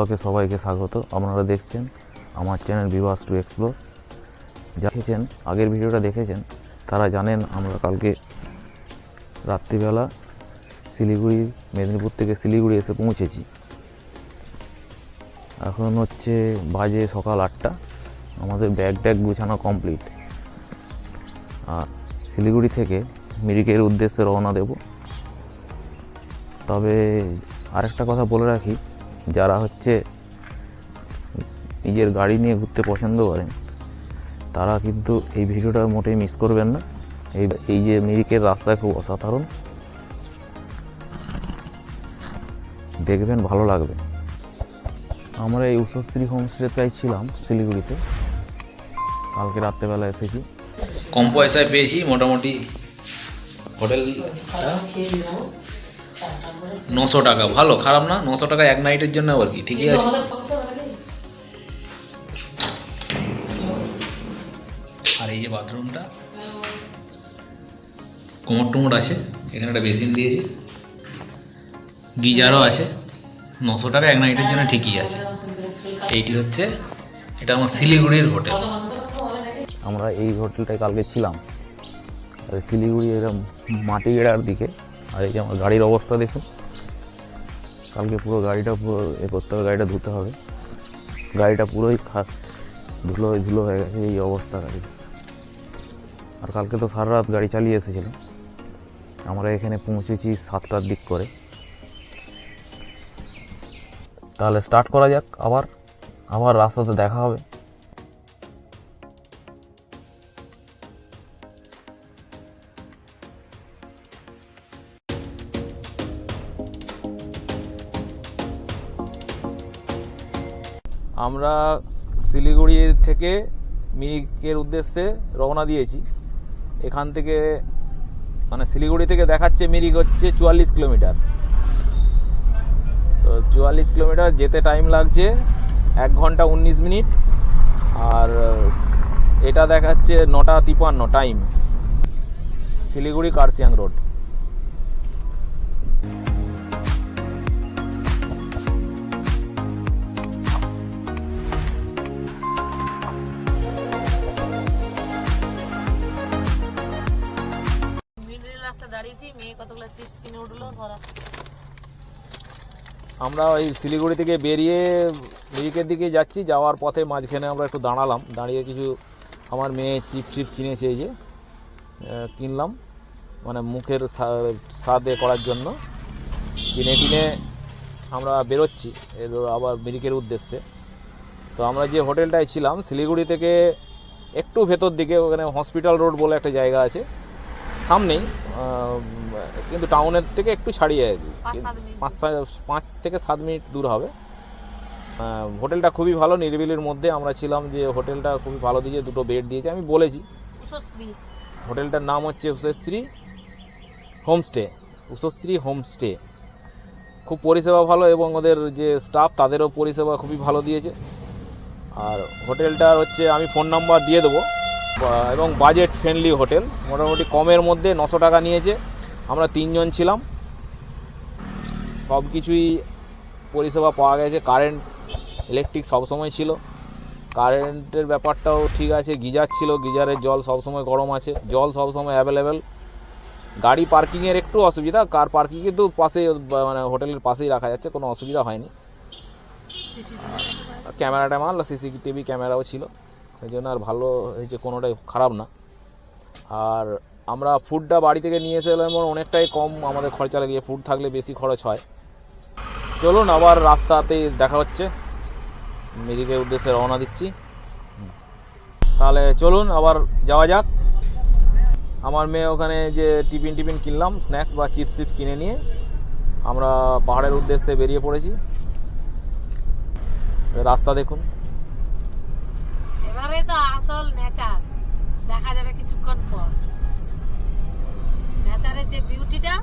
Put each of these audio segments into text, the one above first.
ব্লগে সবাইকে স্বাগত। আপনারা দেখছেন আমার চ্যানেল বিভাস টু এক্সপ্লোর। দেখেছেন, আগের ভিডিওটা দেখেছেন, তারা জানেন আমরা কালকে রাত্রিবেলা শিলিগুড়ি, মেদিনীপুর থেকে শিলিগুড়ি এসে পৌঁছেছি। এখন হচ্ছে বাজে সকাল আটটা। আমাদের ব্যাগ ট্যাগ গুছানো কমপ্লিট। আর শিলিগুড়ি থেকে মিরিকের উদ্দেশ্যে রওনা দেব। তবে আরেকটা কথা বলে রাখি যারা হচ্ছে নিজের গাড়ি নিয়ে ঘুরতে পছন্দ করেন তারা কিন্তু এই ভিডিওটা মোটেই মিস করবেন না। এই এই যে মিরিকের রাস্তা খুব অসাধারণ। দেখবেন ভালো লাগবে। আমরা এই উষশ্রী হোমস্টেটাই ছিলাম শিলিগুড়িতে। কালকে রাত্রেবেলা এসেছি। কম পয়সায় পেয়েছি মোটামুটি হোটেল নশো টাকা ভালো খারাপ না? নশো টাকা এক নাইটের জন্য আবার কি? ঠিকই আছে। আর এই যে বাথরুমটা কোমর টুমোর আছে এখানে একটা বেসিন দিয়েছি। গিজারও আছে নশো টাকা এক নাইটের জন্য ঠিকই আছে। এইটি হচ্ছে এটা আমার শিলিগুড়ির হোটেল। আমরা এই হোটেলটায় কালকে ছিলাম। আর শিলিগুড়ি এরকম মাটি গেড়ার দিকে আর এই যে আমার গাড়ির অবস্থা দেখুন। কালকে পুরো গাড়িটা পুরো এ করতে হবে, গাড়িটা ধুতে হবে। গাড়িটা পুরোই ধুলো ধুলো হয়ে গেছে, এই অবস্থা গাড়ি। আর কালকে তো সারা রাত গাড়ি চালিয়ে এসেছিলাম আমরা এখানে পৌঁছেছি সাতটার দিক করে। তাহলে স্টার্ট করা যাক, আবার আবার রাস্তাতে দেখা হবে। আমরা শিলিগুড়ি থেকে মিরিকের উদ্দেশ্যে রওনা দিয়েছি। এখান থেকে মানে শিলিগুড়ি থেকে দেখাচ্ছে মিরিক হচ্ছে চুয়াল্লিশ কিলোমিটার। তো চুয়াল্লিশ কিলোমিটার যেতে টাইম লাগছে এক ঘণ্টা উনিশ মিনিট। আর এটা দেখাচ্ছে নটা তিপান্ন টাইম শিলিগুড়ি কার্সিয়াং রোড। আমরা ওই শিলিগুড়ি থেকে বেরিয়ে মিরিকের দিকে যাচ্ছি, যাওয়ার পথে মাঝখানে আমরা একটু দাঁড়ালাম। দাঁড়িয়ে কিছু আমার মেয়ে চিপ চিপ কিনেছে এই যে কিনলাম মানে মুখের স্বাদে করার জন্য। কিনে কিনে আমরা বেরোচ্ছি এর আবার মিরিকের উদ্দেশ্যে। তো আমরা যে হোটেলটায় ছিলাম, শিলিগুড়ি থেকে একটু ভেতর দিকে, ওখানে হসপিটাল রোড বলে একটা জায়গা আছে। সামনেই কিন্তু টাউনের থেকে একটু ছাড়িয়ে। পাঁচ পাঁচ থেকে সাত মিনিট দূর হবে। হোটেলটা খুবই ভালো নিরিবিলির মধ্যে আমরা ছিলাম যে হোটেলটা খুবই ভালো দিয়েছে দুটো বেড দিয়েছে আমি বলেছি। হোটেলটার নাম হচ্ছে উষশ্রী হোমস্টে উষশ্রী হোমস্টে। খুব পরিষেবা ভালো এবং ওদের যে স্টাফ তাদেরও পরিষেবা খুবই ভালো দিয়েছে। আর হোটেলটার হচ্ছে আমি ফোন নাম্বার দিয়ে দেবো। এবং বাজেট ফ্রেন্ডলি হোটেল। মোটামুটি কমের মধ্যে নশো টাকা নিয়েছে। আমরা তিনজন ছিলাম। সব কিছুই পরিষেবা পাওয়া গেছে। কারেন্ট ইলেকট্রিক সবসময় ছিল। কারেন্টের ব্যাপারটাও ঠিক আছে। গিজার ছিল। গিজারের জল সবসময় গরম আছে। জল সবসময় অ্যাভেলেবেল গাড়ি পার্কিংয়ের একটু অসুবিধা। কার পার্কিং কিন্তু পাশে মানে হোটেলের পাশেই রাখা যাচ্ছে। কোনো অসুবিধা হয়নি। ক্যামেরা ট্যামার সিসিটিভি ক্যামেরাও ছিল। এই জন্য আর ভালো হয়েছে কোনোটাই খারাপ না। আর আমরা ফুডটা বাড়ি থেকে নিয়ে এসে এলাম অনেকটাই কম আমাদের খরচা লাগিয়ে ফুড থাকলে বেশি খরচ হয়। চলুন আবার রাস্তাতেই দেখা হচ্ছে। মেদিকের উদ্দেশ্যে রওনা দিচ্ছি। তাহলে চলুন আবার যাওয়া যাক। আমার মেয়ে ওখানে যে টিফিন টিফিন কিনলাম স্ন্যাক্স বা চিপস চিপস কিনে নিয়ে আমরা পাহাড়ের উদ্দেশ্যে বেরিয়ে পড়েছি। রাস্তা দেখুন। এবারে তো আসল নেচার দেখা যাবে কিছুক্ষণ পর। নেচারের যে বিউটিটা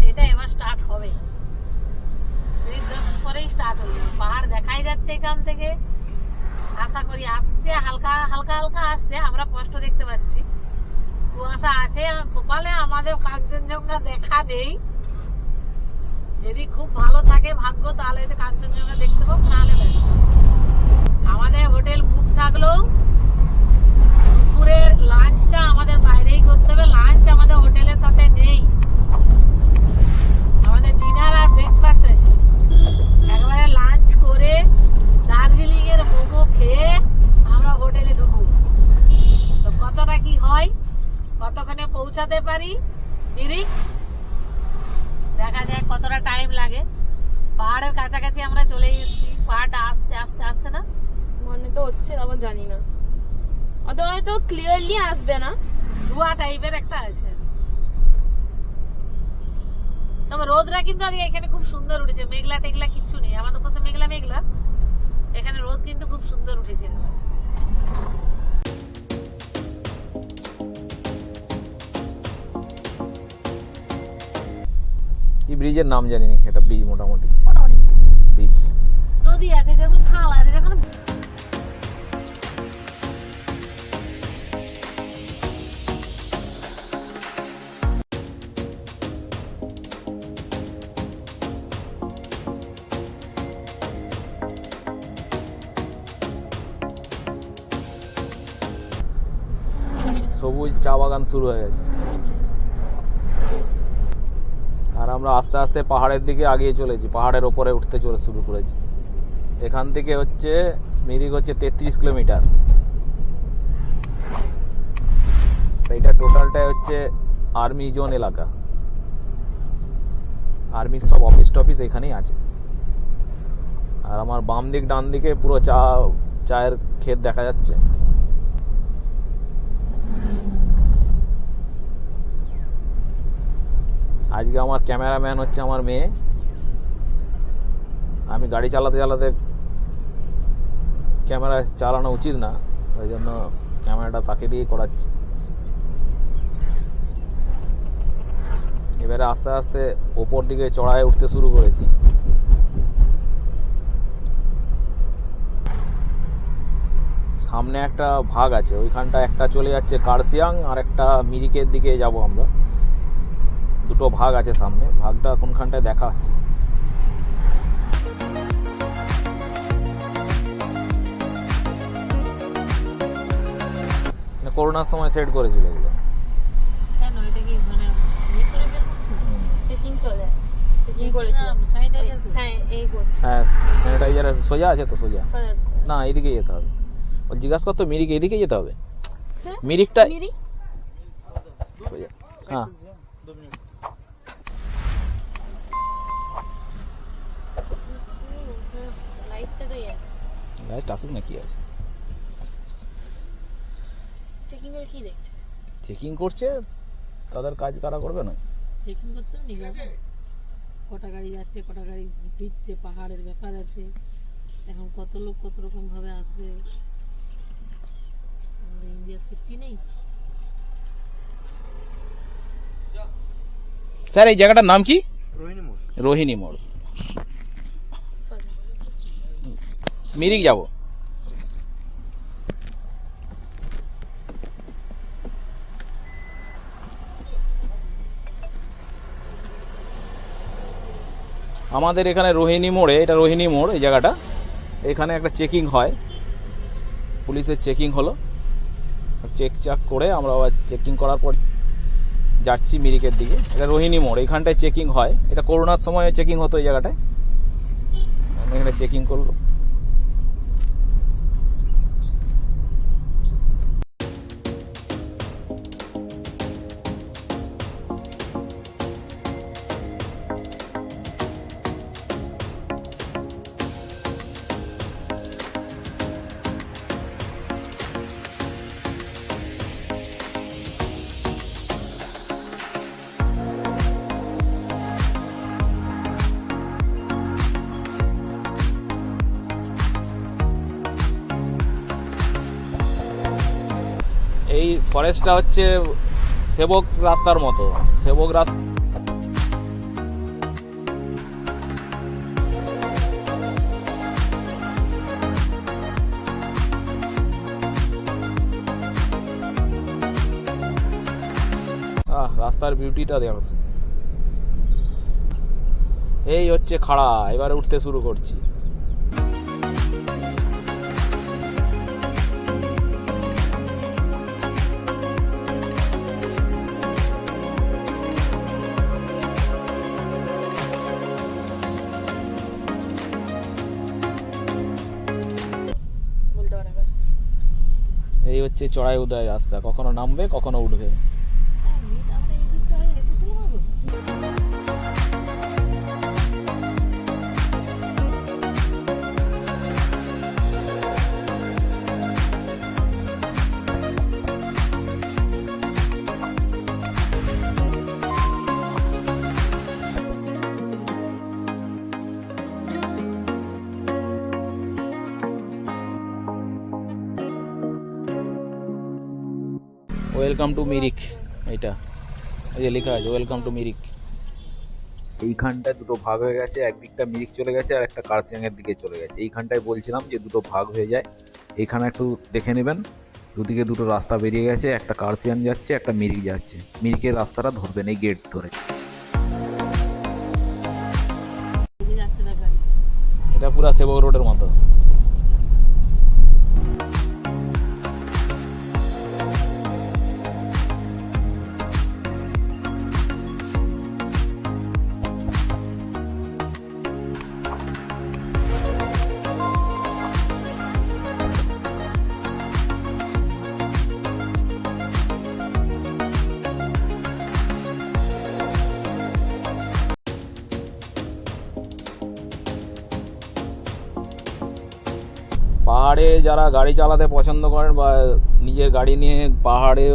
সেটা এবার স্টার্ট হবে। পরেই স্টার্ট হয়ে যাবে পাহাড় দেখাই যাচ্ছে এখান থেকে। আশা করি আসছে, হালকা হালকা হালকা আসছে। আমরা কষ্ট দেখতে পাচ্ছি। কুয়াশা আছে, কপালে আমাদের কাঞ্চনজঙ্ঘা দেখা নেই যদি খুব ভালো থাকে ভাগ্য, তাহলে কাঞ্চনজঙ্ঘা দেখতে পাবো নাহলে আমাদের হোটেল বুক থাকলেও দুপুরের লাঞ্চটা আমাদের বাইরেই করতে হবে। লাঞ্চ আমাদের হোটেলের সাথে নেই। আমাদের ডিনার আর ব্রেকফাস্ট আছে একবারে লাঞ্চ করে দার্জিলিং এর মোমো খেয়ে আমরা হোটেলে ঢুকবো। তো কতটা কি হয় কতক্ষণে পৌঁছাতে পারি, মিরিক? দেখা যায় কতটা টাইম লাগে। পাহাড়ের কাছাকাছি আমরা চলে এসেছি। পাহাড়টা আসছে আসছে আসছে না? মনে তো হচ্ছে, আবার জানি না। অত হয়তো ক্লিয়ারলি আসবে না, ধোয়া টাইপের একটা আছে। তবে রোদরা কিন্তু আজকে এখানে খুব সুন্দর উঠেছে, মেঘলা টেঘলা কিচ্ছু নেই। আমাদের কাছে মেঘলা মেঘলা, এখানে রোদ কিন্তু খুব সুন্দর উঠেছে। কি ব্রিজের নাম জানি না এটা ব্রিজ মোটামুটি। বাগান শুরু হয়ে গেছে। আর আমরা আস্তে আস্তে পাহাড়ের দিকে আগিয়ে চলেছি, পাহাড়ের ওপরে উঠতে চলে শুরু করেছি। এখান থেকে হচ্ছে, মিরিক হচ্ছে তেত্রিশ কিলোমিটার। এইটা টোটালটাই হচ্ছে আর্মি জোন এলাকা। আর্মির সব অফিস টফিস এখানেই আছে। আর আমার বাম দিক, ডান দিকে পুরো চা, চায়ের ক্ষেত দেখা যাচ্ছে। আজকে আমার ক্যামেরাম্যান হচ্ছে আমার মেয়ে। আমি গাড়ি চালাতে চালাতে ক্যামেরা চালানো উচিত না, ওই জন্য ক্যামেরাটা তাকে দিয়েই করাচ্ছি। এবারে আস্তে আস্তে ওপর দিকে চড়ায় উঠতে শুরু করেছি। সামনে একটা ভাগ আছে, ওইখানটা একটা চলে যাচ্ছে কার্সিয়াং আর একটা মিরিকের দিকে যাব আমরা। দুটো ভাগ আছে সামনে ভাগটা কোনখানটায় দেখা হচ্ছে? মানে করোনার সময় সেট করেছিল এগুলো। কি মানে স্যানিটাইজার হ্যাঁ হ্যাঁ স্যানিটাইজার সোজা আছে তো সোজা। সোজা সোজা। না এদিকে যেতে হবে। ও জিজ্ঞাসা করতো মিরিক এদিকে যেতে হবে। মিরিকটা সোজা হ্যাঁ। লাইটটা তো ইয়েস আসুক না কি আছে চেকিং করে কি দেখছে? চেকিং করছে তাদের কাজ কারা করবে না? চেকিং করতে নিয়ে যাব কটা গাড়ি যাচ্ছে কটা গাড়ি ফিরছে পাহাড়ের ব্যাপার আছে। এখন কত লোক কত রকম ভাবে আসবে? আমাদের ইন্ডিয়ার সেফটি নেই। স্যার এই জায়গাটার নাম কি? রোহিণী মোড়। সোজা মিরিক যাব। আমাদের এখানে রোহিণী মোড়ে, এটা রোহিণী মোড়, এই জায়গাটা। এখানে একটা চেকিং হয়। পুলিশের চেকিং হলো। চেক চাক করে আমরা আবার চেকিং করার পর যাচ্ছি মিরিকের দিকে। এটা রোহিণী মোড়, এখানটায় চেকিং হয়। এটা করোনার সময় চেকিং হতো এই জায়গাটায়। এখানে চেকিং করল। ফরেস্টটা হচ্ছে সেবক রাস্তার মতো, সেবক রাস্তা রাস্তার বিউটিটা দেখো। এই হচ্ছে খাড়া, এবারে উঠতে শুরু করছি। চড়াই উদয় রাস্তা কখনো নামবে কখনো উঠবে। ওয়েলকাম টু মিরিক এইটা। এই যে লেখা আছে ওয়েলকাম টু মিরিক এইখানটায় দুটো ভাগ হয়ে গেছে একদিকটা মিরিক চলে গেছে আর একটা কার্সিয়াংয়ের দিকে চলে গেছে। এইখানটায় বলছিলাম যে দুটো ভাগ হয়ে যায়। এইখানে একটু দেখে নেবেন দুদিকে দুটো রাস্তা বেরিয়ে গেছে একটা কার্সিয়াং যাচ্ছে একটা মিরিক যাচ্ছে। মিরিকের রাস্তাটা ধরবেন এই গেট ধরে। এটা পুরা সেবক রোডের মতো। যারা গাড়ি চালাতে পছন্দ করেন বা নিজের গাড়ি নিয়ে পাহাড়ে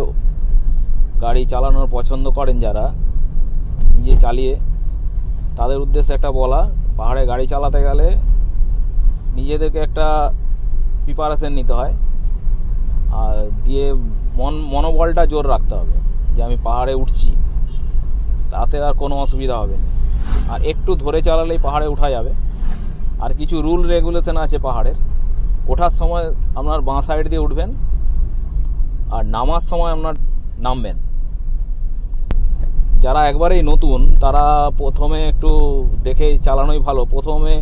গাড়ি চালানোর পছন্দ করেন যারা, নিজে চালিয়ে, তাদের উদ্দেশ্যে একটা বলা, পাহাড়ে গাড়ি চালাতে গেলে নিজেদেরকে একটা প্রিপারেশন নিতে হয় আর দিয়ে মন, মনোবলটা জোর রাখতে হবে যে আমি পাহাড়ে উঠছি, তাতে আর কোনো অসুবিধা হবে না। আর একটু ধরে চালালেই পাহাড়ে ওঠা যাবে। আর কিছু রুল রেগুলেশন আছে পাহাড়ের ওঠার সময় আপনার বাঁ সাইড দিয়ে উঠবেন আর নামার সময় আপনার নামবেন। যারা একবারেই নতুন, তারা প্রথমে একটু দেখে চালানোই ভালো। প্রথমে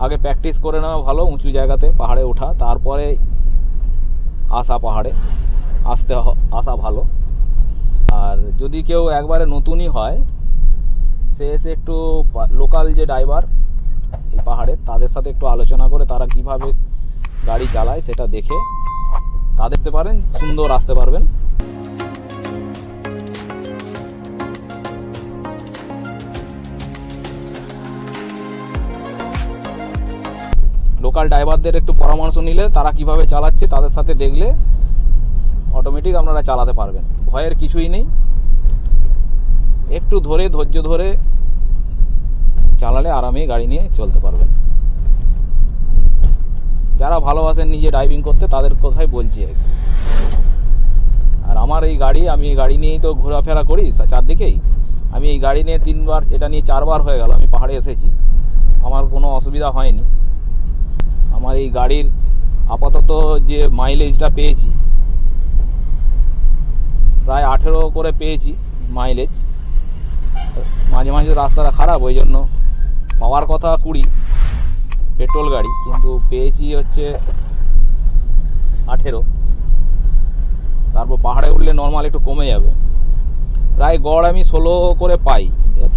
আগে প্র্যাকটিস করে নেওয়া ভালো, উঁচু জায়গাতে পাহাড়ে ওঠা, তারপরে আসা পাহাড়ে। আসতে আসা ভালো। আর যদি কেউ একবারে নতুনই হয়, সে এসে একটু লোকাল যে ড্রাইভার এই পাহাড়ে, তাদের সাথে একটু আলোচনা করে তারা কীভাবে গাড়ি চালায়, সেটা দেখে তা দেখতে পারেন, সুন্দর আসতে পারবেন। লোকাল ড্রাইভারদের একটু পরামর্শ নিলে তারা কীভাবে চালাচ্ছে, তাদের সাথে দেখলে অটোমেটিক আপনারা চালাতে পারবেন। ভয়ের কিছুই নেই। একটু ধরে, ধৈর্য ধরে চালালে আরামেই গাড়ি নিয়ে চলতে পারবেন। যারা ভালোবাসেন নিজে ড্রাইভিং করতে, তাদের কথাই বলছি আর। আর আমার এই গাড়ি, আমি এই গাড়ি নিয়েই তো ঘোরাফেরা করি, চারদিকেই। আমি এই গাড়ি নিয়ে তিনবার, এটা নিয়ে চারবার হয়ে গেল, আমি পাহাড়ে এসেছি। আমার কোনো অসুবিধা হয়নি। আমার এই গাড়ির আপাতত যে মাইলেজটা পেয়েছি, প্রায় আঠেরো করে পেয়েছি মাইলেজ মাঝে মাঝে রাস্তাটা খারাপ, ওই জন্য পাওয়ার কথা কুড়ি। পেট্রোল গাড়ি, কিন্তু পেয়েছি হচ্ছে আঠেরো। তারপর পাহাড়ে উঠলে নর্মাল একটু কমে যাবে। প্রায় গড় আমি ষোলো করে পাই।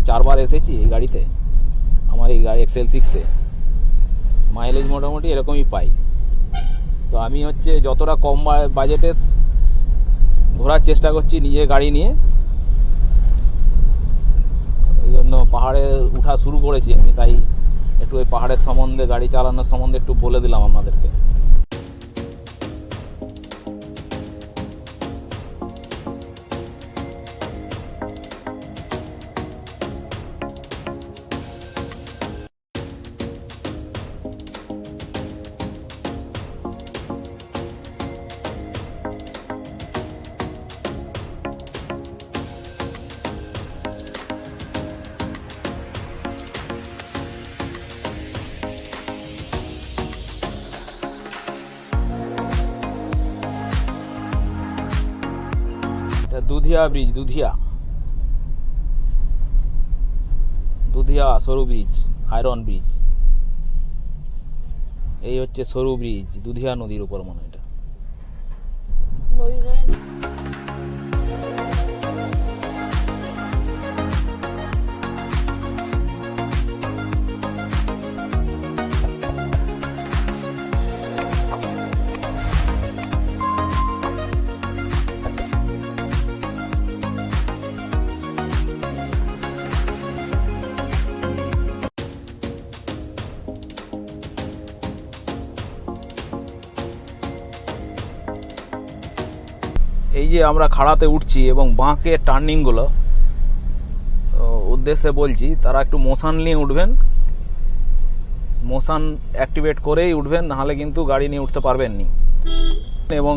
চারবার এসেছি এই গাড়িতে। আমার এই গাড়ি এক্সেল সিক্সে মাইলেজ মোটামুটি এরকমই পাই। তো আমি হচ্ছে যতটা কম বাজেটে ঘোরার চেষ্টা করছি নিজে গাড়ি নিয়ে, এই জন্য পাহাড়ে উঠা শুরু করেছি আমি, তাই একটু ওই পাহাড়ের সম্বন্ধে গাড়ি চালানোর সম্বন্ধে একটু বলে দিলাম আপনাদেরকে। দুধিয়া ব্রিজ দুধিয়া। দুধিয়া সরু ব্রিজ আয়রন ব্রিজ এই হচ্ছে সরু ব্রিজ দুধিয়া নদীর উপর মনে এটা। যে আমরা খাড়াতে উঠছি এবং বাঁকে টার্নিংগুলো উদ্দেশ্যে বলছি, তারা একটু মোশান নিয়ে উঠবেন। মোশান অ্যাক্টিভেট করেই উঠবেন, নাহলে কিন্তু গাড়ি নিয়ে উঠতে পারবেন নি এবং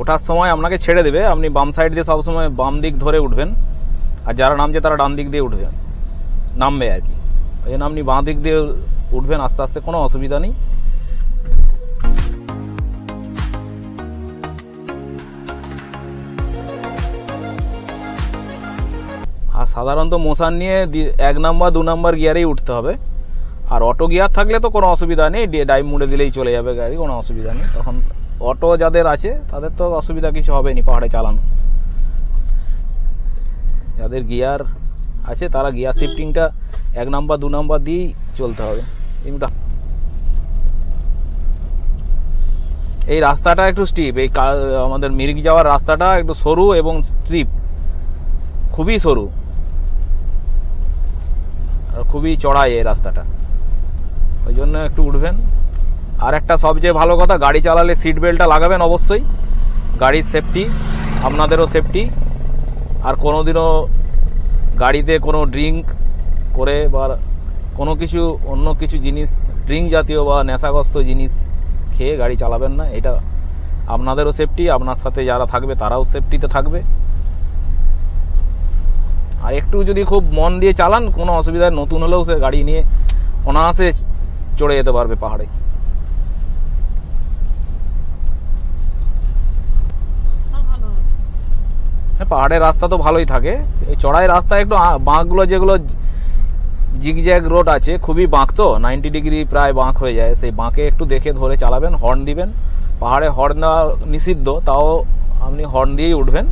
ওঠার সময় আপনাকে ছেড়ে দেবে, আপনি বাম সাইড দিয়ে সবসময় বাম দিক ধরে উঠবেন, আর যারা নামছে তারা ডান দিক দিয়ে উঠবেন নামবে আর কি। ওই জন্য আপনি বাঁ দিক দিয়ে উঠবেন, আস্তে আস্তে কোনো অসুবিধা নেই। সাধারণত মোশান নিয়ে এক নাম্বার, দু নাম্বার গিয়ারেই উঠতে হবে। আর অটো গিয়ার থাকলে তো কোনো অসুবিধা নেই ডাইভ মুড়ে দিলেই চলে যাবে গাড়ি, কোনো অসুবিধা নেই। তখন অটো যাদের আছে, তাদের তো অসুবিধা কিছু হবে না পাহাড়ে চালানো। যাদের গিয়ার আছে, তারা গিয়ার শিফটিংটা এক নাম্বার, দু নাম্বার দিয়েই চলতে হবে। এই রাস্তাটা একটু স্টিপ এই আমাদের মিরিক যাওয়ার রাস্তাটা একটু সরু এবং স্টিপ খুবই সরু। খুবই চড়াই এই রাস্তাটা। ওই জন্য একটু উঠবেন। আর একটা সবচেয়ে ভালো কথা, গাড়ি চালালে সিট বেল্টটা লাগাবেন অবশ্যই। গাড়ির সেফটি আপনাদেরও সেফটি আর কোনোদিনও গাড়িতে কোনো ড্রিঙ্ক করে বা কোনো কিছু, অন্য কিছু জিনিস ড্রিঙ্ক জাতীয় বা নেশাগ্রস্ত জিনিস খেয়ে গাড়ি চালাবেন না। এটা আপনাদেরও সেফটি আপনার সাথে যারা থাকবে তারাও সেফটিতে থাকবে। আর একটু যদি খুব মন দিয়ে চালান কোনো অসুবিধা নতুন হলেও সে গাড়ি নিয়ে অনায়াসে চড়ে যেতে পারবে পাহাড়ে। হ্যাঁ, পাহাড়ের রাস্তা তো ভালোই থাকে। এই চড়াই রাস্তায় একটু বাঁকগুলো যেগুলো জিগজ্যাগ রোড আছে খুবই বাঁক তো নাইনটি ডিগ্রি প্রায় বাঁক হয়ে যায়। সেই বাঁকে একটু দেখে ধরে চালাবেন হর্ন দিবেন। পাহাড়ে হর্ন দেওয়া নিষিদ্ধ তাও আপনি হর্ন দিয়েই উঠবেন।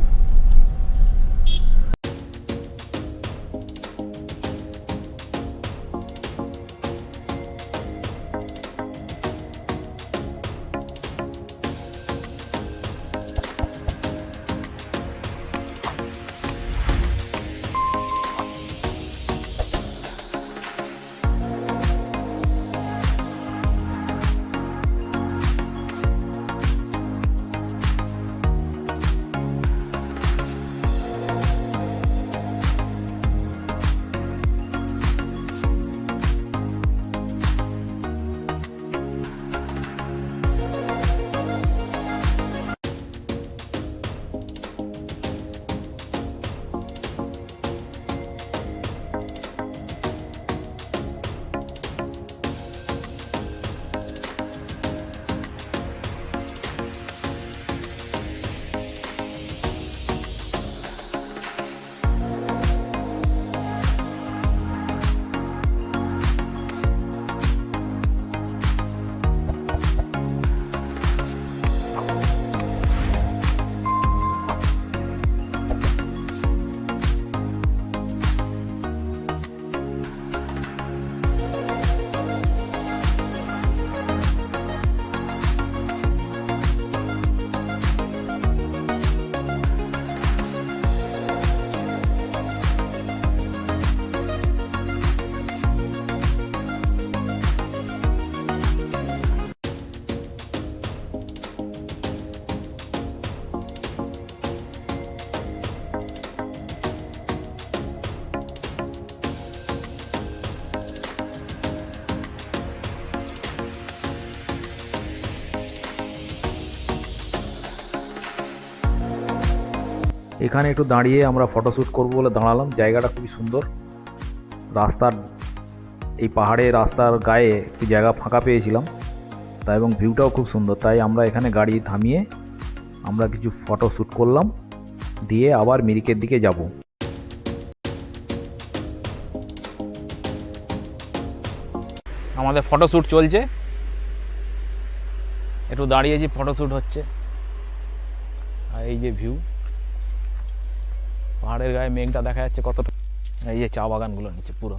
এখানে একটু দাঁড়িয়ে আমরা ফটোশ্যুট করব বলে দাঁড়ালাম। জায়গাটা খুবই সুন্দর। রাস্তার, এই পাহাড়ে, রাস্তার গায়ে একটু জায়গা ফাঁকা পেয়েছিলাম। তাই এবং ভিউটাও খুব সুন্দর। তাই আমরা এখানে গাড়ি থামিয়ে আমরা কিছু ফটো শ্যুট করলাম। দিয়ে আবার মিরিকের দিকে যাব। আমাদের ফটোশ্যুট চলছে। একটু দাঁড়িয়েছি ফটোশ্যুট হচ্ছে। আর এই যে ভিউ পাহাড়ের গায়ে মেঘটা দেখা যাচ্ছে কতটা। এই যে চা বাগানগুলো নিচে পুরো।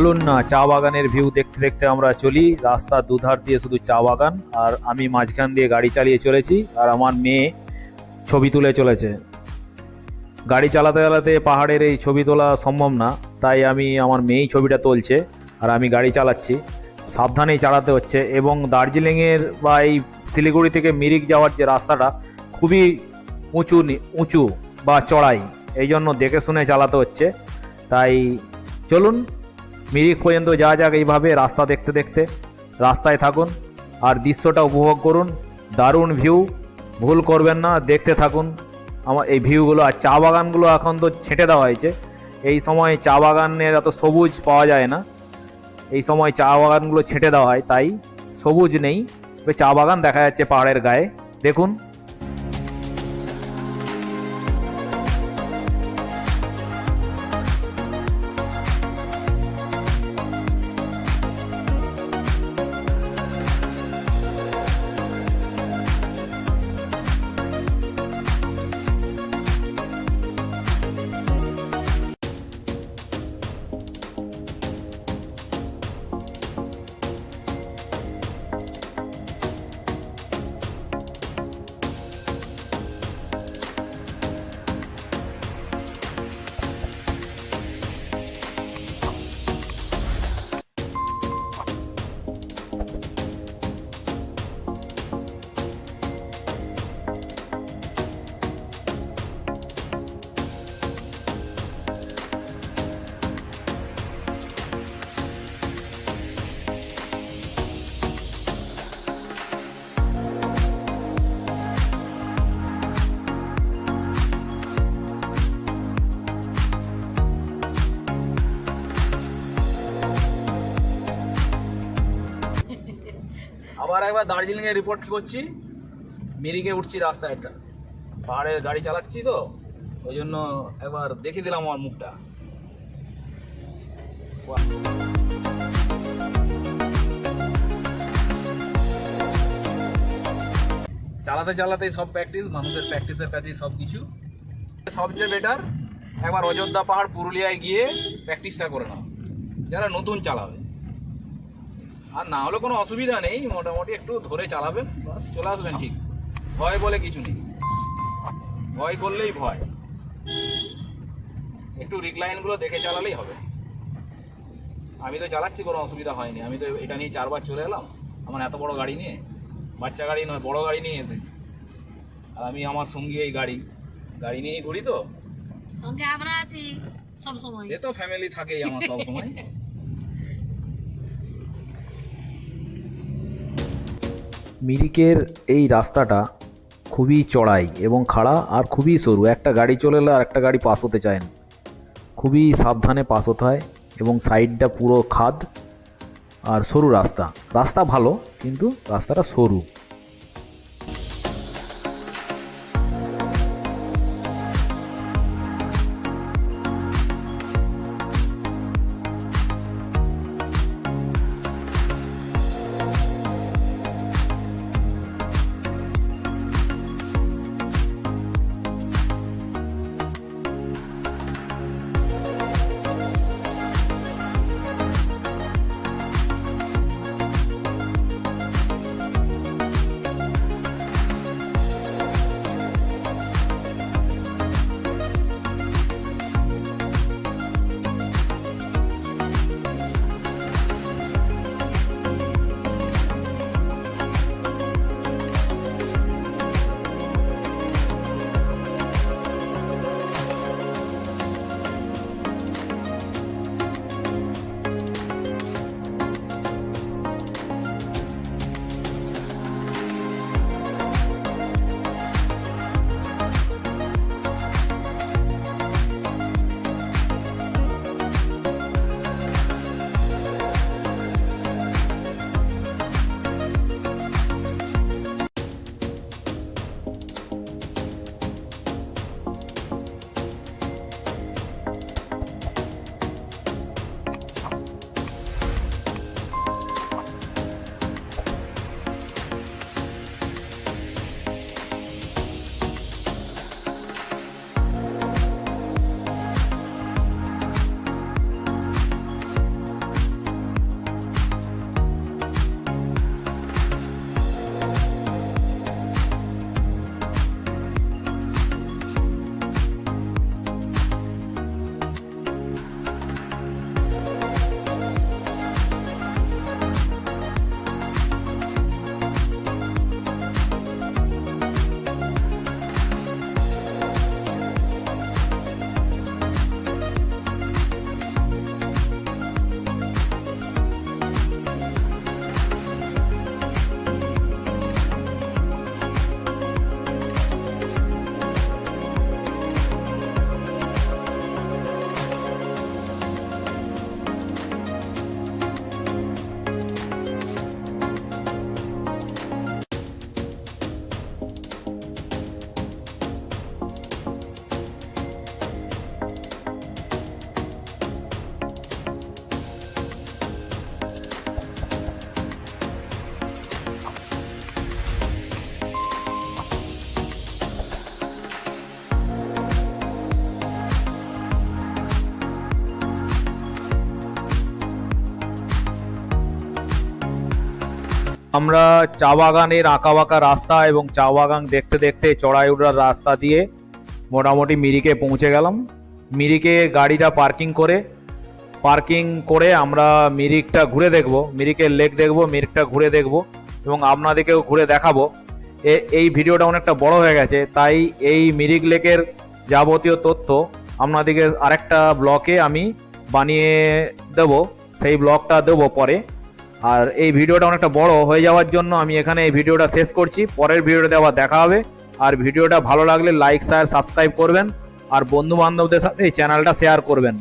চলুন না চা বাগানের ভিউ দেখতে দেখতে আমরা চলি। রাস্তার দুধার দিয়ে শুধু চা বাগান, আর আমি মাঝখান দিয়ে গাড়ি চালিয়ে চলেছি, আর আমার মেয়ে ছবি তুলে চলেছে। গাড়ি চালাতে চালাতে পাহাড়ের এই ছবি তোলা সম্ভব না, তাই আমি আমার মেয়েই ছবিটা তুলছে, আর আমি গাড়ি চালাচ্ছি। সাবধানেই চালাতে হচ্ছে, এবং দার্জিলিংয়ের বা এই শিলিগুড়ি থেকে মিরিক যাওয়ার যে রাস্তাটা খুবই উঁচু উঁচু বা চড়াই, এই জন্য দেখে শুনে চালাতে হচ্ছে। তাই চলুন মিরিক পর্যন্ত যা যাক এইভাবে, রাস্তা দেখতে দেখতে। রাস্তায় থাকুন আর দৃশ্যটা উপভোগ করুন। দারুণ ভিউ ভুল করবেন না, দেখতে থাকুন। আমার এই ভিউগুলো আর চা বাগানগুলো এখন তো ছেঁটে দেওয়া হয়েছে। এই সময় চা বাগানের এত সবুজ পাওয়া যায় না। এই সময় চা বাগানগুলো ছেঁটে দেওয়া হয়, তাই সবুজ নেই। চা বাগান দেখা যাচ্ছে পাহাড়ের গায়ে। দেখুন। একবার দার্জিলিং এর রিপোর্ট করছি? মিরিকে উঠছি রাস্তা একটা পাহাড়ে গাড়ি চালাচ্ছি তো, ওই জন্য একবার দেখিয়ে দিলাম আমার মুখটা। চালাতে চালাতে সব প্র্যাকটিস মানুষের প্র্যাকটিসের কাছেই সব কিছু। সবচেয়ে বেটার একবার অযোধ্যা পাহাড় পুরুলিয়ায় গিয়ে প্র্যাকটিসটা করে নাও। যারা নতুন চালাবে। আর না হলে কোনো অসুবিধা নেই মোটামুটি একটু ধরে চালাবেন বাস চলে আসবেন ঠিক। ভয় বলে কিছু নেই। ভয় করলেই ভয়। একটু রিকলাইনগুলো দেখে চালালেই হবে। আমি তো চালাচ্ছি কোনো অসুবিধা হয়নি। আমি তো এটা নিয়ে চারবার চলে এলাম। আমার এত বড় গাড়ি নিয়ে বাচ্চা গাড়ি নয় বড় গাড়ি নিয়ে এসেছি। আর আমি আমার সঙ্গী এই গাড়ি। গাড়ি নিয়েই ঘুরি তো। সঙ্গে আমরা আছি সব সময় সে তো ফ্যামিলি থাকেই আমার সব সময় মিরিকের এই রাস্তাটা খুবই চড়াই এবং খাড়া আর খুবই সরু। একটা গাড়ি চলে এলে আর একটা গাড়ি পাস হতে চায় না। খুবই সাবধানে পাস হতে হয় এবং সাইডটা পুরো খাদ আর সরু রাস্তা। রাস্তা ভালো, কিন্তু রাস্তাটা সরু। আমরা চা বাগানের আঁকা বাঁকা রাস্তা এবং চা বাগান দেখতে দেখতে চড়াই উড়ার রাস্তা দিয়ে মোটামুটি মিরিকে পৌঁছে গেলাম। মিরিকে গাড়িটা পার্কিং করে পার্কিং করে আমরা মিরিকটা ঘুরে দেখব, মিরিকের লেক দেখব, মিরিকটা ঘুরে দেখব এবং আপনাদেরকেও ঘুরে দেখাবো। এই ভিডিওটা অনেকটা বড় হয়ে গেছে, তাই এই মিরিক লেকের যাবতীয় তথ্য আপনাদেরকে আরেকটা ব্লকে আমি বানিয়ে দেব, সেই ব্লগটা দেবো পরে। আর এই ভিডিওটা অনেকটা বড় হয়ে যাওয়ার জন্য আমি এখানে এই ভিডিওটা শেষ করছি। পরের ভিডিওটা আবার দেখা হবে। আর ভিডিওটা ভালো লাগলে লাইক শেয়ার সাবস্ক্রাইব করবেন। আর বন্ধু বান্ধবদের সাথে এই চ্যানেলটা শেয়ার করবেন।